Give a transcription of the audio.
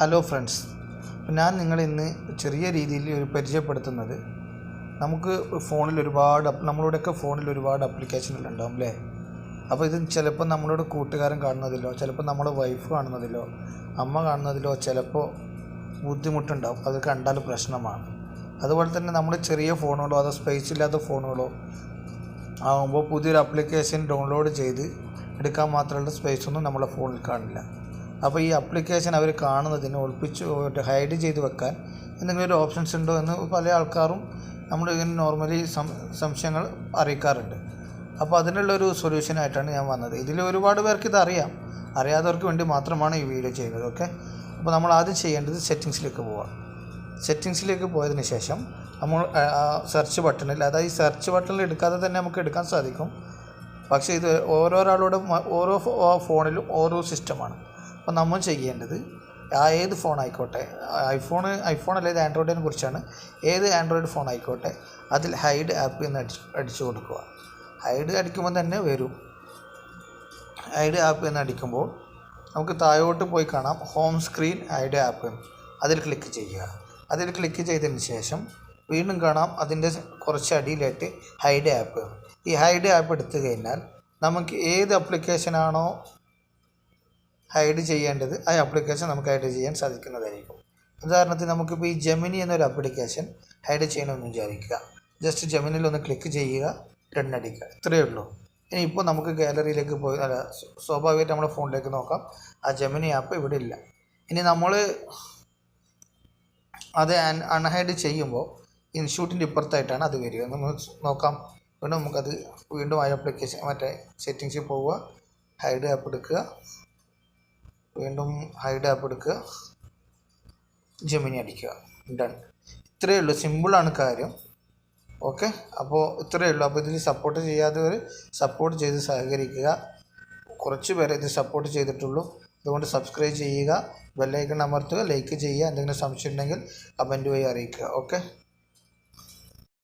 Hello friends ഞാൻ നിങ്ങളെ ഇന്ന് ചെറിയ രീതിയിൽ ഒരു പരിചയപ്പെടുത്തുന്നത്. നമുക്ക് ഫോണിൽ ഒരുപാട് നമ്മളോടൊക്കെ ഫോണിൽ ഒരുപാട് അപ്ലിക്കേഷനുകൾ ഉണ്ടാവും അല്ലേ? അപ്പോൾ ഇത് ചിലപ്പോൾ നമ്മളോട് കൂട്ടുകാരൻ കാണുന്നതിലോ ചിലപ്പോൾ നമ്മുടെ വൈഫ് കാണുന്നതിലോ അമ്മ കാണുന്നതിലോ ചിലപ്പോൾ ബുദ്ധിമുട്ടുണ്ടാവും. അത് കണ്ടാൽ പ്രശ്നമാണ്. അതുപോലെ തന്നെ നമ്മൾ ചെറിയ ഫോണുകളോ അതോ സ്പേസ് ഇല്ലാത്ത ഫോണുകളോ ആകുമ്പോൾ പുതിയൊരു ആപ്ലിക്കേഷൻ ഡൗൺലോഡ് ചെയ്ത് എടുക്കാൻ മാത്രമുള്ള സ്പേസ് ഒന്നും നമ്മളെ ഫോണിൽ കാണില്ല. അപ്പോൾ ഈ അപ്ലിക്കേഷൻ അവർ കാണുന്നതിന് ഒളിപ്പിച്ച് പോയിട്ട് ഹൈഡ് ചെയ്ത് വെക്കാൻ എന്തെങ്കിലും ഒരു ഓപ്ഷൻസ് ഉണ്ടോ എന്ന് പല ആൾക്കാരും നമ്മൾ ഇങ്ങനെ നോർമലി സംശയങ്ങൾ അറിയിക്കാറുണ്ട്. അപ്പോൾ അതിനുള്ളൊരു സൊല്യൂഷനായിട്ടാണ് ഞാൻ വന്നത്. ഇതിൽ ഒരുപാട് പേർക്ക് അറിയാം. അറിയാത്തവർക്ക് വേണ്ടി മാത്രമാണ് ഈ വീഡിയോ ചെയ്യുന്നത് ഓക്കെ അപ്പോൾ നമ്മൾ ആദ്യം ചെയ്യേണ്ടത് സെറ്റിങ്സിലേക്ക് പോവാം. സെറ്റിങ്സിലേക്ക് പോയതിന് ശേഷം നമ്മൾ സെർച്ച് ബട്ടണിൽ അതായത് ഈ സെർച്ച് ബട്ടണിൽ എടുക്കാതെ തന്നെ നമുക്ക് എടുക്കാൻ സാധിക്കും. പക്ഷേ ഇത് ഓരോരാളുടെ ഓരോ ഫോണിലും ഓരോ സിസ്റ്റമാണ് അപ്പോൾ നമ്മൾ ചെയ്യേണ്ടത് ആ ഏത് ഫോൺ ആയിക്കോട്ടെ ഐഫോൺ ഐഫോൺ അല്ലെങ്കിൽ ആൻഡ്രോയിഡിനെ കുറിച്ചാണ് ഏത് ആൻഡ്രോയിഡ് ഫോൺ ആയിക്കോട്ടെ അതിൽ ഹൈഡ് ആപ്പ് എന്ന് അടിച്ച് അടിച്ചു കൊടുക്കുക. ഹൈഡ് അടിക്കുമ്പോൾ തന്നെ വരും. ഹൈഡ് ആപ്പ് എന്ന് അടിക്കുമ്പോൾ നമുക്ക് താഴോട്ട് പോയി കാണാം ഹോം സ്ക്രീൻ ഹൈഡ് ആപ്പ് അതിൽ ക്ലിക്ക് ചെയ്യുക. അതിൽ ക്ലിക്ക് ചെയ്തതിന് ശേഷം വീണ്ടും കാണാം അതിന്റെ കുറച്ച് അടിയിലായിട്ട് ഹൈഡ് ആപ്പ് ഈ ഹൈഡ് ആപ്പ് എടുത്തു കഴിഞ്ഞാൽ നമുക്ക് ഏത് ആപ്ലിക്കേഷനാണോ ഹൈഡ് ചെയ്യേണ്ടത് ആ ആപ്ലിക്കേഷൻ നമുക്ക് ഹൈഡ് ചെയ്യാൻ സാധിക്കുന്നതായിരിക്കും. ഉദാഹരണത്തിന് നമുക്കിപ്പോൾ ഈ ജെമിനി എന്നൊരു ആപ്ലിക്കേഷൻ ഹൈഡ് ചെയ്യണമെന്ന് വിചാരിക്കുക. ജസ്റ്റ് ജെമിനിൽ ഒന്ന് ക്ലിക്ക് ചെയ്യുക രണ്ടടിക്കുക ഇത്രയേ ഉള്ളൂ. ഇനി ഇപ്പോൾ നമുക്ക് ഗാലറിയിലേക്ക് പോയി അല്ല സ്വാഭാവികമായിട്ട് നമ്മുടെ ഫോണിലേക്ക് നോക്കാം. ആ ജെമിനി ആപ്പ് ഇവിടെ ഇല്ല. ഇനി നമ്മൾ അത് അൺഹൈഡ് ചെയ്യുമ്പോൾ ഇൻസ്റ്റിറ്റ്യൂട്ടിന്റെ ഇപ്പുറത്തായിട്ടാണ് അത് വരിക. നമ്മൾ നോക്കാം. വീണ്ടും നമുക്കത് വീണ്ടും ആ ആപ്ലിക്കേഷൻ മറ്റേ സെറ്റിങ്സിൽ പോവുക. ഹൈഡ് ആപ്പ് എടുക്കുക. വീണ്ടും ഹൈഡ് ആപ്പ് എടുക്കുക. ജെമിനി അടിക്കുക. ഡൺ ഇത്രയേ ഉള്ളൂ. സിമ്പിളാണ് കാര്യം. ഓക്കെ അപ്പോൾ ഇത്രയേ ഉള്ളൂ. അപ്പോൾ ഇതിൽ സപ്പോർട്ട് ചെയ്യാത്തവർ സപ്പോർട്ട് ചെയ്ത് സഹകരിക്കുക. കുറച്ച് പേരെ ഇത് സപ്പോർട്ട് ചെയ്തിട്ടുള്ളൂ. അതുകൊണ്ട് സബ്സ്ക്രൈബ് ചെയ്യുക. ബെല്ലൈക്കൺ അമർത്തുക. ലൈക്ക് ചെയ്യുക. എന്തെങ്കിലും സംശയം ഉണ്ടെങ്കിൽ കമന്റ് വഴി അറിയിക്കുക. ഓക്കെ